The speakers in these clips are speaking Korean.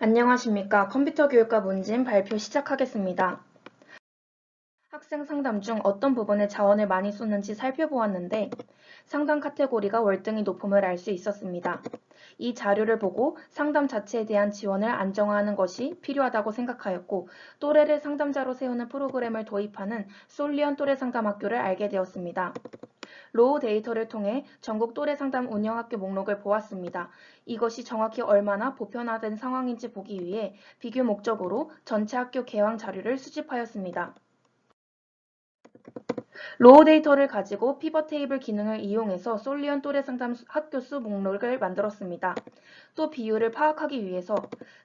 안녕하십니까. 컴퓨터 교육과 문진 발표 시작하겠습니다. 학생 상담 중 어떤 부분에 자원을 많이 쏟는지 살펴보았는데 상담 카테고리가 월등히 높음을 알 수 있었습니다. 이 자료를 보고 상담 자체에 대한 지원을 안정화하는 것이 필요하다고 생각하였고 또래를 상담자로 세우는 프로그램을 도입하는 솔리언 또래 상담학교를 알게 되었습니다. 로우 데이터를 통해 전국 또래 상담 운영학교 목록을 보았습니다. 이것이 정확히 얼마나 보편화된 상황인지 보기 위해 비교 목적으로 전체 학교 개황 자료를 수집하였습니다. 로우 데이터를 가지고 피벗 테이블 기능을 이용해서 솔리언 또래 상담 학교 수 목록을 만들었습니다. 또 비율을 파악하기 위해서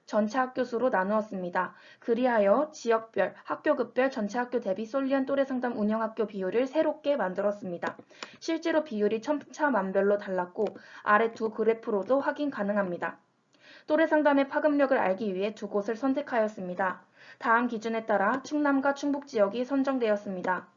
전체 학교 수로 나누었습니다. 그리하여 지역별, 학교급별 전체 학교 대비 솔리언 또래 상담 운영 학교 비율을 새롭게 만들었습니다. 실제로 비율이 천차만별로 달랐고 아래 두 그래프로도 확인 가능합니다. 또래 상담의 파급력을 알기 위해 두 곳을 선택하였습니다. 다음 기준에 따라 충남과 충북 지역이 선정되었습니다.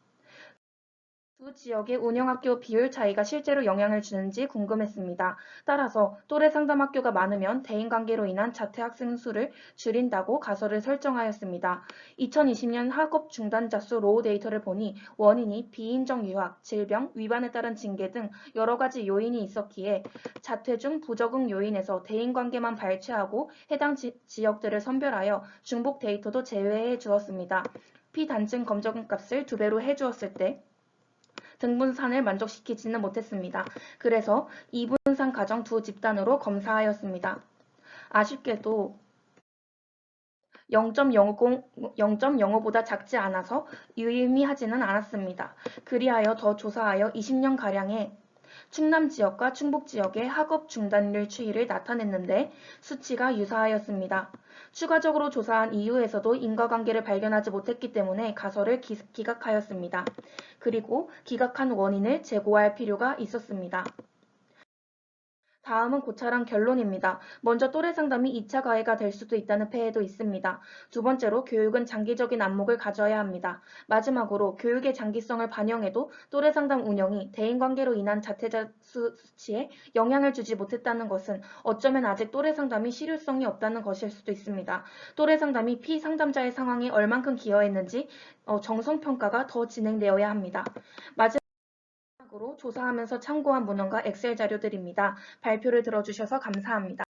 두 지역의 운영학교 비율 차이가 실제로 영향을 주는지 궁금했습니다. 따라서 또래 상담학교가 많으면 대인관계로 인한 자퇴 학생 수를 줄인다고 가설을 설정하였습니다. 2020년 학업 중단자 수 로우 데이터를 보니 원인이 비인정 유학, 질병, 위반에 따른 징계 등 여러 가지 요인이 있었기에 자퇴 중 부적응 요인에서 대인관계만 발췌하고 해당 지, 지역들을 선별하여 중복 데이터도 제외해 주었습니다. 피단층 검정 값을 두 배로 해주었을 때 등분산을 만족시키지는 못했습니다. 그래서 2분산 가정 두 집단으로 검사하였습니다. 아쉽게도 0.05, 0.05보다 작지 않아서 유의미하지는 않았습니다. 그리하여 더 조사하여 20년가량의 충남 지역과 충북 지역의 학업 중단율 추이를 나타냈는데 수치가 유사하였습니다. 추가적으로 조사한 이유에서도 인과관계를 발견하지 못했기 때문에 가설을 기, 기각하였습니다. 그리고 기각한 원인을 제고할 필요가 있었습니다. 다음은 고찰한 결론입니다. 먼저 또래 상담이 2차 가해가 될 수도 있다는 폐해도 있습니다. 두 번째로 교육은 장기적인 안목을 가져야 합니다. 마지막으로 교육의 장기성을 반영해도 또래 상담 운영이 대인관계로 인한 자퇴자 수, 수치에 영향을 주지 못했다는 것은 어쩌면 아직 또래 상담이 실효성이 없다는 것일 수도 있습니다. 또래 상담이 피상담자의 상황에 얼만큼 기여했는지 어, 정성평가가 더 진행되어야 합니다. 마지막 마지막으로 조사하면서 참고한 문헌과 엑셀 자료들입니다. 발표를 들어주셔서 감사합니다.